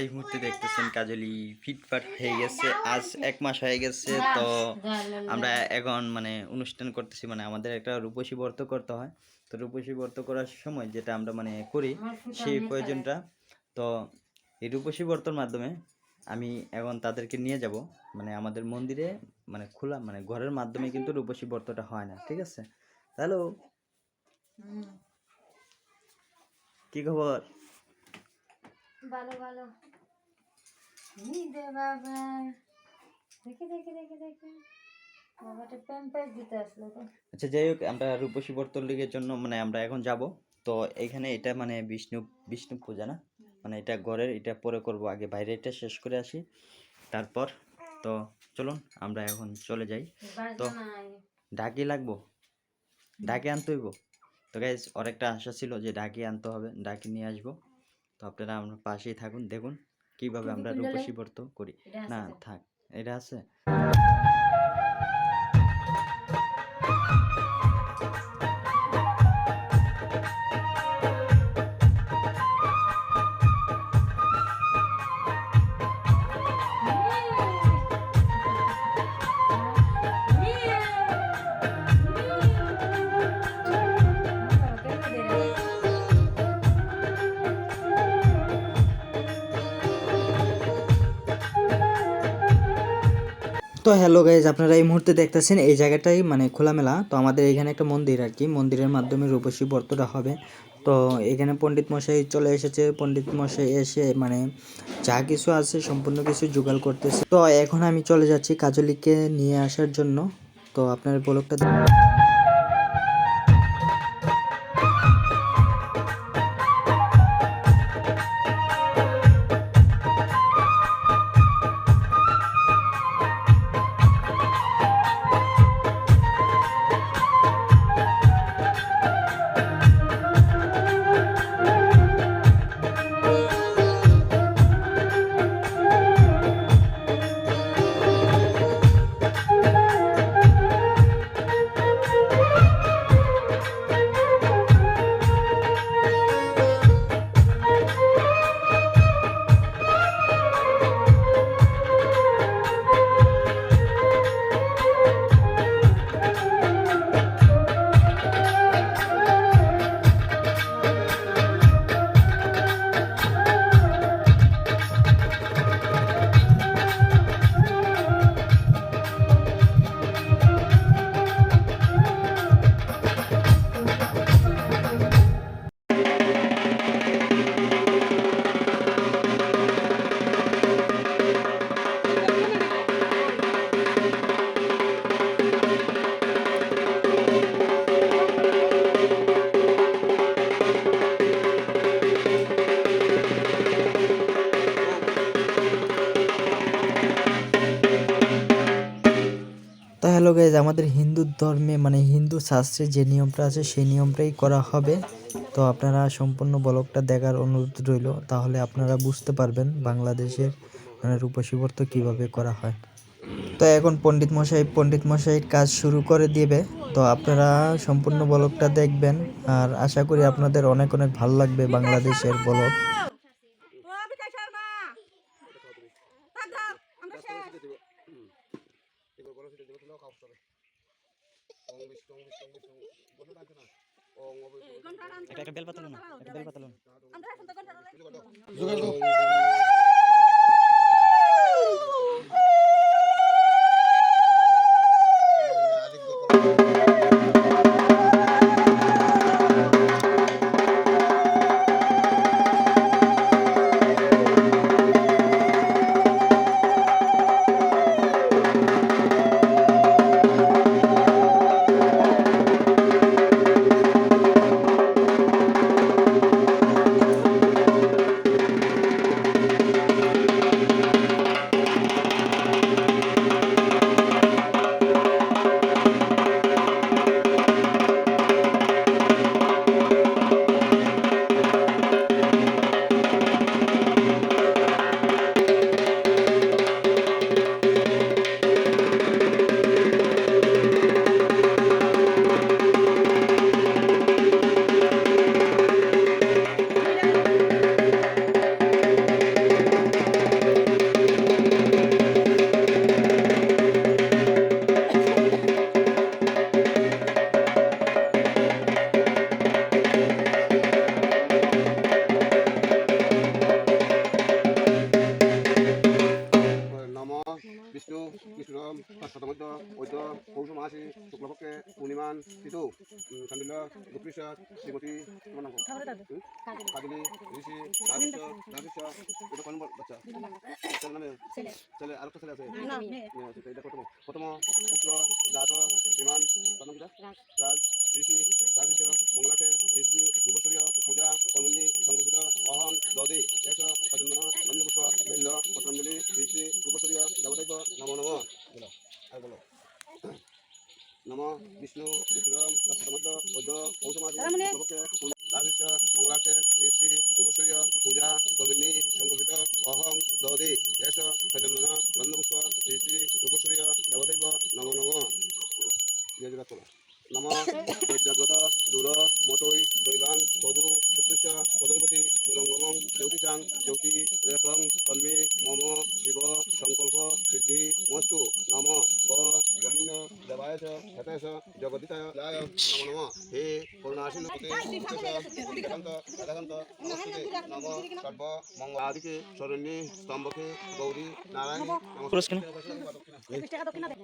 এই মুহূর্তে দেখতেছেন কাজলি ফিটফাট হয়ে গেছে। আজ এক মাস হয়ে গেছে তো আমরা এখন মানে অনুষ্ঠান করতেছি মানে আমাদের একটা রূপসী ব্রত করতে হয়। তো রূপসী ব্রত করার সময় যেটা আমরা মানে করি সেই প্রয়োজনটা তো এই রূপসী ব্রতর মাধ্যমে আমি এখন তাদেরকে নিয়ে যাব। মানে আমাদের মন্দিরে মানে খোলা মানে ঘরের মাধ্যমে কিন্তু রূপসী ব্রতটা হয় না ঠিক আছে? হ্যালো কি খবর? ভালো ভালো। এই দে বাবা। দেখি দেখি দেখি দেখি। বাবাটা প্যাম্পাস দিতে আসলো আচ্ছা যাই হোক আমরা রূপসী বর্তন লিগের জন্য মানে আমরা এখন যাব। তো এখানে এটা মানে বিষ্ণু বিষ্ণু পূজা না? মানে এটা ঘরের এটা পরে করব আগে। বাইরে এটা শেষ করে আসি। তারপর তো চলুন আমরা এখন চলে যাই। তো ডাকি লাগবো? ডাকে আনতে হইব? তো গাইজ একটা আশা ছিল যে ডাকি আনতে হবে। ডাকি নিয়ে আসব। তো আপনারা আমার পাশেই থাকুন দেখুন কীভাবে আমরা রূপসী ব্রত করি। না থাক এটা আছে। হ্যালো গাইজ আপনারা এই মুহূর্তে দেখতেছেন এই জায়গাটাই মানে খোলামেলা। তো আমাদের এখানে একটা মন্দির আর কি। মন্দিরের মাধ্যমে রূপসী বর্তটা হবে। তো এখানে পণ্ডিত মশাই চলে এসেছে। পণ্ডিত মশাই এসে মানে যা কিছু আছে, সম্পূর্ণ কিছু জোগাড় করতেছে। তো এখন আমি চলে যাচ্ছি কাজলিকে নিয়ে আসার জন্য। তো আপনার ব্লগটা গাইজ আমাদের হিন্দু ধর্মে মানে হিন্দু শাস্ত্রে যে নিয়মটা আছে, সেই নিয়মটাই করা হবে। তো আপনারা সম্পূর্ণ ব্লগটা দেখার অনুরোধ রইল। তাহলে আপনারা বুঝতে পারবেন বাংলাদেশের মানে রূপসী ব্রত কীভাবে করা হয়। তো এখন পণ্ডিত মশাই, পণ্ডিত মশাইয়ের কাজ শুরু করে দিবে। তো আপনারা সম্পূর্ণ ব্লগটা দেখবেন। আর আশা করি আপনাদের অনেক অনেক ভালো লাগবে বাংলাদেশের ব্লগ। ও বিকাশ শর্মা থাক থাক আমরা শেষ এই ঘণ্টা রান এটা একটা বেলপাতা না একটা বেলপাতা আমরা এখন তো ঘণ্টা শুক্লপক্ষে পূর্ণিমান সিধু শান্ডিল্য দুপ্রিষদ শ্রীমতী তোমার নাম কাজলি ঋষি এটা কোন বাচ্চা? ছেলে নামে? ছেলে। আরেকটা ছেলে আছে? এটা প্রথম। প্রথম পুত্র জাত শ্রীমান তার নাম রাজ। ঋষি রাজস্ব মঙ্গলাকে শ্রী রূপসূর্য পূজা কর্মণি সংকল্পিত অহং দদে এস সচন্দন নন্দপুষ্প বেল্ল পত্রাঞ্জলি শ্রী শ্রী রূপসূর্য দেবতৈব নমো নমঃ বলো আর বলো নম বিষ্ণু বিষ্ণুরাম সত্যমধ্য নম গ ব্রহ্মণ্য দেবায় চ জগদিতায় নম নম হে সর্ব মঙ্গলাদিকে শরণ্যে স্তম্ভকে গৌরী নারায়ণ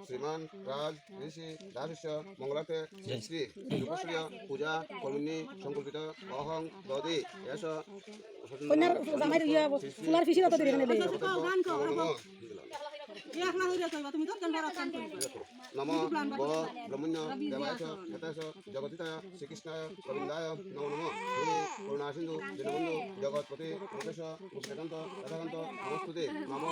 শ্রীমান রাজ ঋষি রাজস্ব মঙ্গলাতে শ্রী শ্রী রূপসূর্য পূজা কর্মিণী সংকল্পিত অহং দদে এস ফুলার ফিসি কত দিলে একলা হইয়া কইবা তুমি তো কেন বড় কাম করবে নম গ ব্রহ্মণ্য দেবায় চ হেতায় চ জগদিতায় শ্রীকৃষ্ণায় গোবিন্দায় নম নম হে করুণা সিন্ধু দীনবন্ধু জগৎপতি মুকেশ মুক্তাকান্ত রাধাকান্ত নমস্তুতে নম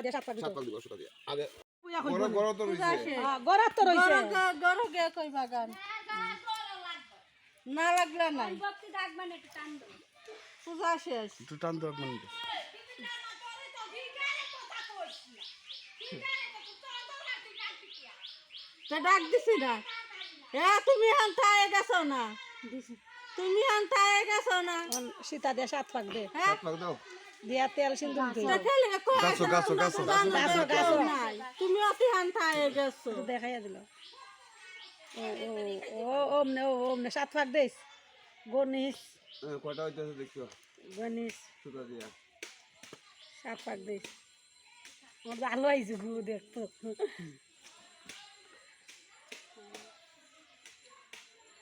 সুতা দিয়ে সাত পাক দিব সুতা দিয়ে। আগে গড়াত তো রইছে। গরো গে কইবা গান না লাগলে নাই। পূজা শেষ। তে ডাক দিছি না। এ তুমি হান্তায় গেছো না? তুমি হান্তায় গেছো না? সীতা দিয়ে সাত পাক দে। হ্যাঁ। সাত পাক দাও। দিয়া তেল সিন্দুর দে দেখলে গাছো গাছো গাছো গাছো গাছো। তুমি অতি হান্তায় গেছো। দেখাইয়া দিল। ও ও ও ওমনে ও ওমনে সাত পাক দেস হ্যাঁ, কয়টা হইতেছে দেখছ গনিস সুতা দিয়া। সাত পাক দেস আমার ভালো আইছে গু দেখতো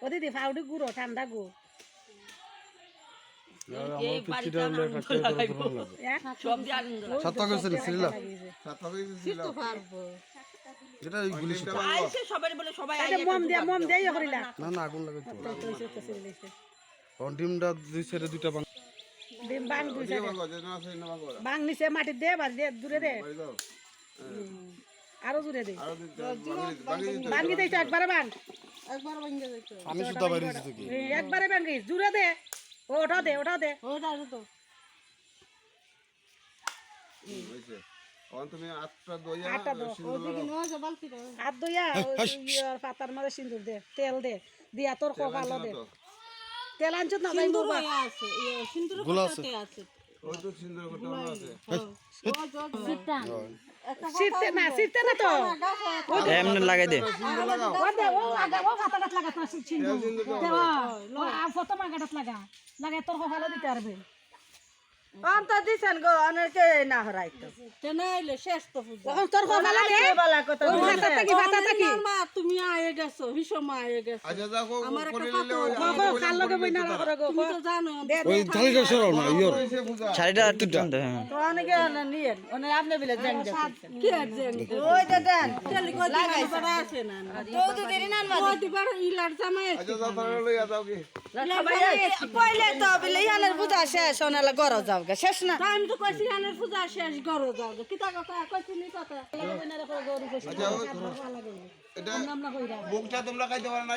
ও দিদি ফাউডি গুড়ো ঠান্ডা গু। বাং নিচে মাটি দে দে দূরে দে। আরও দূরে দে। আরও বাঙ্গি একবারে বাং একবার ভাঙে আমি সুতা বাইরে এই একবারে বাঙ্গি দূরে দে। ও ওটা দে ওটা দে। ওটা তো। হইছে অন তুমি আটটা দইয়া আটটা দাও। সিন্দুর পাতার মধ্যে সিন্দুর দে তেল দে দিয়া তোর কপালো দে। তো। তেল আনছত না সিন্দুর আছে ইয়ে সিন্দুর গোলা আছে। মনে এমনি লাগাই দে লাগা তোর কপালো দিতে পারবে অন্ত দিছেন গো অনেকে না হরাইতো। তে নাইলে শেষ তো পূজা। ও তোর কপালো দে বালা কথা ও ভাতা থাকি ভাতা থাকি মা তুমি আয়ে গেছো হিসো মা আয়ে গেছো। আচ্ছা দেখো আমার করে নিলে ওই ও ও কাল লগে বইনা না গো তুমি তো জানো ওই থালিটা সরাও না ইয়র শাড়িটা একটু টান দে তো অনেকে নিয়ে অনেক আপনি বিলে জান কি আছে ওই তো দেন তেলি কই লাগাই বড় আছে না চৌদ্দ দিন না কই দিবার ইলার জামাই যাও তাহলে লইয়া যাও কি কইলে তো বিলে ইয়ানের পূজা শেষ হনালে ঘর যাও গে শেষ না। আমি তো কইছি গানের পূজা শেষ গরো যাও কিতা কথা? কইছি নি কথা? আচ্ছা ওই- এটা বুকটা তোমরা খাইতে পারো না